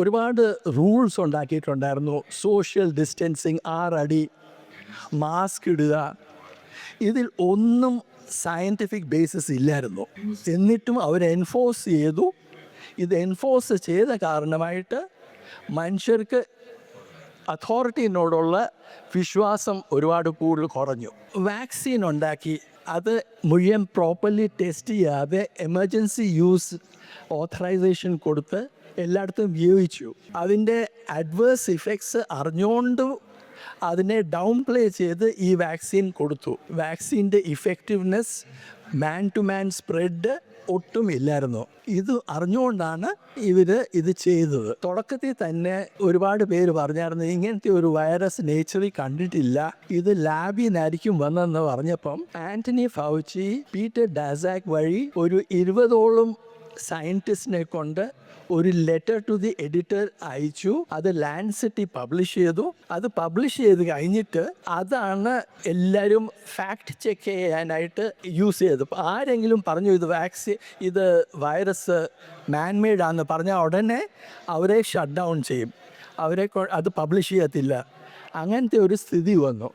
ഒരുപാട് റൂൾസ് ഉണ്ടാക്കിയിട്ടുണ്ടായിരുന്നു. Social distancing ആറടി മാസ്ക് ഇടുക. ഇതിൽ ഒന്നും സയന്റിഫിക് ബേസിസ് ഇല്ലായിരുന്നു. എന്നിട്ടും അവർ എൻഫോഴ്സ് ചെയ്തു. ഇത് എൻഫോഴ്സ് ചെയ്ത കാരണമായിട്ട് മനുഷ്യർക്ക് അതോറിറ്റിനോടുള്ള വിശ്വാസം ഒരുപാട് കൂടുതൽ കുറഞ്ഞു. വാക്സിൻ ഉണ്ടാക്കി. അത് മുഴുവൻ പ്രോപ്പർലി ടെസ്റ്റ് ചെയ്യാതെ എമർജൻസി യൂസ് ഓഥറൈസേഷൻ കൊടുത്ത് എല്ലായിടത്തും ഉപയോഗിച്ചു. അതിന്റെ അഡ്വേഴ്സ് ഇഫക്ട്സ് അറിഞ്ഞുകൊണ്ട് അതിനെ ഡൗൺ പ്ലേ ചെയ്ത് ഈ വാക്സിൻ കൊടുത്തു. വാക്സിന്റെ effectiveness man to man spread ഒട്ടും ഇല്ലായിരുന്നു ഇത് അറിഞ്ഞുകൊണ്ടാണ് ഇവർ ഇത് ചെയ്തത്. തുടക്കത്തിൽ തന്നെ ഒരുപാട് പേര് പറഞ്ഞായിരുന്നു ഇങ്ങനത്തെ ഒരു വൈറസ് നേച്ചറിൽ കണ്ടിട്ടില്ല. ഇത് ലാബിൽ നിന്നായിരിക്കും വന്നതെന്ന് പറഞ്ഞപ്പം ആന്റണി ഫൗച്ചി പീറ്റർ ഡാസാക് വഴി ഒരു ഇരുപതോളം സയന്റിസ്റ്റിനെ കൊണ്ട് ഒരു ലെറ്റർ ടു ദി എഡിറ്റർ അയച്ചു. അത് ലാൻഡ്സെറ്റിൽ പബ്ലിഷ് ചെയ്തു. അത് പബ്ലിഷ് ചെയ്ത് കഴിഞ്ഞിട്ട് അതാണ് എല്ലാവരും ഫാക്ട് ചെക്ക് ചെയ്യാനായിട്ട് യൂസ് ചെയ്തത്. ആരെങ്കിലും പറഞ്ഞു ഇത് വാക്സി ഇത് വൈറസ് മാൻമെയ്ഡ് ആണെന്ന് പറഞ്ഞാൽ ഉടനെ അവരെ ഷട്ട് ഡൗൺ ചെയ്യും. അവരെ അത് പബ്ലിഷ് ചെയ്യത്തില്ല. അങ്ങനത്തെ ഒരു സ്ഥിതി വന്നു.